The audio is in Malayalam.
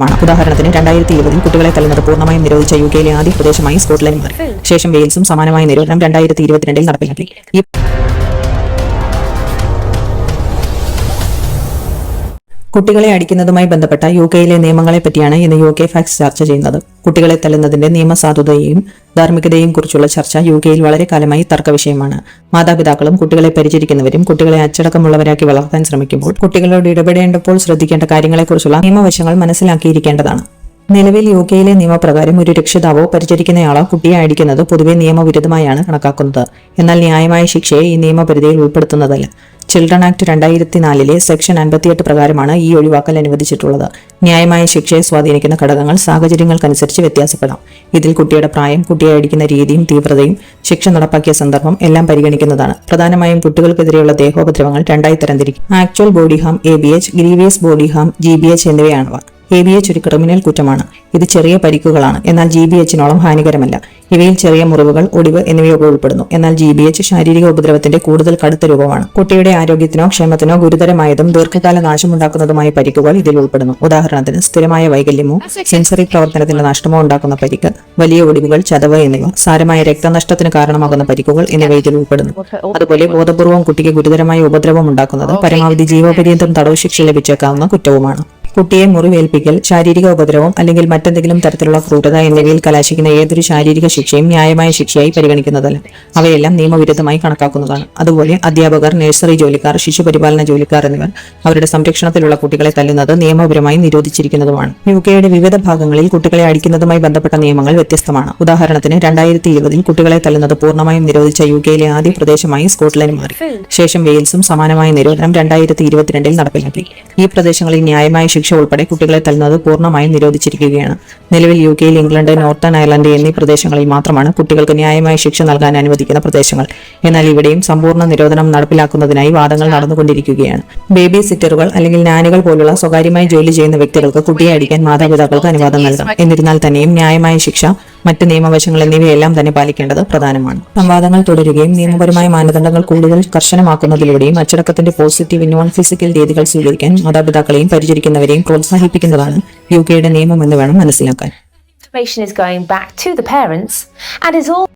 മാണ് ഉദാഹരണത്തിന് രണ്ടായിരത്തി ഇരുപതിൽ കുട്ടികളെ തല്ലുന്നത് പൂർണമായും നിരോധിച്ച യു കെയിലെ ആദ്യ പ്രദേശമായി സ്കോട്ട്ലൻഡ് മാറി. ശേഷം വെയിൽസും സമാനമായ നിരോധനം രണ്ടായിരത്തി ഇരുപത്തിരണ്ടിൽ നടപ്പിലാക്കി. കുട്ടികളെ അടിക്കുന്നതുമായി ബന്ധപ്പെട്ട യു കെയിലെ നിയമങ്ങളെ പറ്റിയാണ് ഇന്ന് യു കെ ഫാക്സ് ചർച്ച ചെയ്യുന്നത്. കുട്ടികളെ തല്ലുന്നതിന്റെ നിയമസാധുതയെയും ധാർമ്മികതയെയും കുറിച്ചുള്ള ചർച്ച യു കെയിൽ വളരെ കാലമായി തർക്കവിഷയമാണ് മാതാപിതാക്കളും കുട്ടികളെ പരിചരിക്കുന്നവരും കുട്ടികളെ അച്ചടക്കമുള്ളവരാക്കി വളർത്താൻ ശ്രമിക്കുമ്പോൾ കുട്ടികളോട് ഇടപെടേണ്ടപ്പോൾ ശ്രദ്ധിക്കേണ്ട കാര്യങ്ങളെക്കുറിച്ചുള്ള നിയമവശങ്ങൾ മനസ്സിലാക്കിയിരിക്കേണ്ടതാണ്. നിലവിൽ യു കെയിലെ നിയമപ്രകാരം ഒരു രക്ഷിതാവോ പരിചരിക്കുന്നയാളോ കുട്ടിയെ അടിക്കുന്നത് പൊതുവെ നിയമവിരുദ്ധമായാണ് കണക്കാക്കുന്നത്. എന്നാൽ ന്യായമായ ശിക്ഷയെ ഈ നിയമപരിധിയിൽ ഉൾപ്പെടുത്തുന്നതല്ല. ചിൽഡ്രൻ ആക്ട് രണ്ടായിരത്തി നാലിലെ സെക്ഷൻ അൻപത്തിയെട്ട് പ്രകാരമാണ് ഈ ഒഴിവാക്കൽ അനുവദിച്ചിട്ടുള്ളത്. ന്യായമായ ശിക്ഷയെ സ്വാധീനിക്കുന്ന ഘടകങ്ങൾ സാഹചര്യങ്ങൾക്കനുസരിച്ച് വ്യത്യാസപ്പെടാം. ഇതിൽ കുട്ടിയുടെ പ്രായം കുട്ടിയെ അടിക്കുന്ന രീതിയും തീവ്രതയും ശിക്ഷ നടപ്പാക്കിയ സന്ദർഭം എല്ലാം പരിഗണിക്കുന്നതാണ്. പ്രധാനമായും കുട്ടികൾക്കെതിരെയുള്ള ദേഹോപദ്രവങ്ങൾ രണ്ടായി തരംതിരിക്കും. Actual body harm A B H grievous body harm G B H എന്നിവയാണവ. A B H ഒരു ക്രിമിനൽ കുറ്റമാണ്. ഇത് ചെറിയ പരിക്കുകളാണ്. എന്നാൽ ജി ബി എച്ചിനോളം ഹാനികരമല്ല. ഇവയിൽ ചെറിയ മുറിവുകൾ ഒടിവ് എന്നിവയൊക്കെ ഉൾപ്പെടുന്നു. എന്നാൽ ജി ബി എച്ച് ശാരീരിക ഉപദ്രവത്തിന്റെ കൂടുതൽ കടുത്ത രൂപമാണ്. കുട്ടിയുടെ ആരോഗ്യത്തിനോ ക്ഷേമത്തിനോ ഗുരുതരമായതും ദീർഘകാല നാശമുണ്ടാക്കുന്നതുമായ പരിക്കുകൾ ഇതിൽ ഉൾപ്പെടുന്നു. ഉദാഹരണത്തിന് സ്ഥിരമായ വൈകല്യമോ സെൻസറി പ്രവർത്തനത്തിന്റെ നഷ്ടമോ ഉണ്ടാക്കുന്ന പരിക്ക് വലിയ ഒടിവുകൾ ചതവ് എന്നിവ സാരമായ രക്തനഷ്ടത്തിന് കാരണമാകുന്ന പരിക്കുകൾ എന്നിവ ഇതിൽ ഉൾപ്പെടുന്നു. അതുപോലെ ബോധപൂർവം കുട്ടിക്ക് ഗുരുതരമായ ഉപദ്രവം ഉണ്ടാക്കുന്നത് പരമാവധി ജീവപര്യന്തം തടവ് ശിക്ഷ ലഭിച്ചേക്കാവുന്ന കുറ്റവുമാണ്. കുട്ടിയെ മുറിവേൽപ്പിക്കൽ ശാരീരിക ഉപദ്രവം അല്ലെങ്കിൽ മറ്റെന്തെങ്കിലും തരത്തിലുള്ള ക്രൂരത എന്നിവയിൽ കലാശിക്കുന്ന ഏതൊരു ശാരീരിക ശിക്ഷയും ന്യായമായ ശിക്ഷയായി പരിഗണിക്കുന്നതല്ല. അവയെല്ലാം നിയമവിരുദ്ധമായി കണക്കാക്കുന്നതാണ്. അതുപോലെ അധ്യാപകർ നഴ്സറി ജോലിക്കാർ ശിശുപരിപാലന ജോലിക്കാർ എന്നിവർ അവരുടെ സംരക്ഷണത്തിലുള്ള കുട്ടികളെ തല്ലുന്നത് നിയമപരമായി നിരോധിച്ചിരിക്കുന്നതുമാണ്. യു കെയുടെ വിവിധ ഭാഗങ്ങളിൽ കുട്ടികളെ അടിക്കുന്നതുമായി ബന്ധപ്പെട്ട നിയമങ്ങൾ വ്യത്യസ്തമാണ്. ഉദാഹരണത്തിന് രണ്ടായിരത്തി ഇരുപതിൽ കുട്ടികളെ തല്ലുന്നത് പൂർണമായും നിരോധിച്ച യു കെയിലെ ആദ്യ പ്രദേശമായി സ്കോട്ട്ലൻഡ് മാറി. ശേഷം വെയിൽസും സമാനമായ നിരോധനം രണ്ടായിരത്തി ഇരുപത്തിരണ്ടിൽ നടപ്പിലാക്കി. ഈ പ്രദേശങ്ങളിൽ ന്യായമായ ശിക്ഷ ഉൾപ്പെടെ കുട്ടികളെ തല്ലുന്നത് പൂർണമായും നിരോധിച്ചിരിക്കുകയാണ്. നിലവിൽ യു കെയിൽ ഇംഗ്ലണ്ട് നോർത്തേൺ അയർലൻഡ് എന്നീ പ്രദേശങ്ങളിൽ മാത്രമാണ് കുട്ടികൾക്ക് ന്യായമായ ശിക്ഷ നൽകാൻ അനുവദിക്കുന്ന പ്രദേശങ്ങൾ. എന്നാൽ ഇവിടെയും സമ്പൂർണ നിരോധനം നടപ്പിലാക്കുന്നതിനായി വാദങ്ങൾ നടന്നുകൊണ്ടിരിക്കുകയാണ്. ബേബി സിറ്ററുകൾ അല്ലെങ്കിൽ നാനുകൾ പോലുള്ള സ്വകാര്യമായി ജോലി ചെയ്യുന്ന വ്യക്തികൾക്ക് കുട്ടിയെ അടിക്കാൻ മാതാപിതാക്കൾക്ക് അനുവാദം നൽകാം. എന്നിരുന്നാൽ തന്നെയും ന്യായമായ ശിക്ഷ മറ്റ് നിയമവശങ്ങൾ എന്നിവയെല്ലാം തന്നെ പാലിക്കേണ്ടത് പ്രധാനമാണ്. സംവാദങ്ങൾ തുടരുകയും നിയമപരമായ മാനദണ്ഡങ്ങൾ കൂടുതൽ കർശനമാക്കുന്നതിലൂടെയും അച്ചടക്കത്തിന്റെ പോസിറ്റീവ് നോൺ ഫിസിക്കൽ രീതികൾ സ്വീകരിക്കാൻ മാതാപിതാക്കളെയും പരിചരിക്കുന്നവരെയും പ്രോത്സാഹിപ്പിക്കുന്നതാണ് യു കെയുടെ നിയമം എന്ന് വേണം മനസ്സിലാക്കാൻ.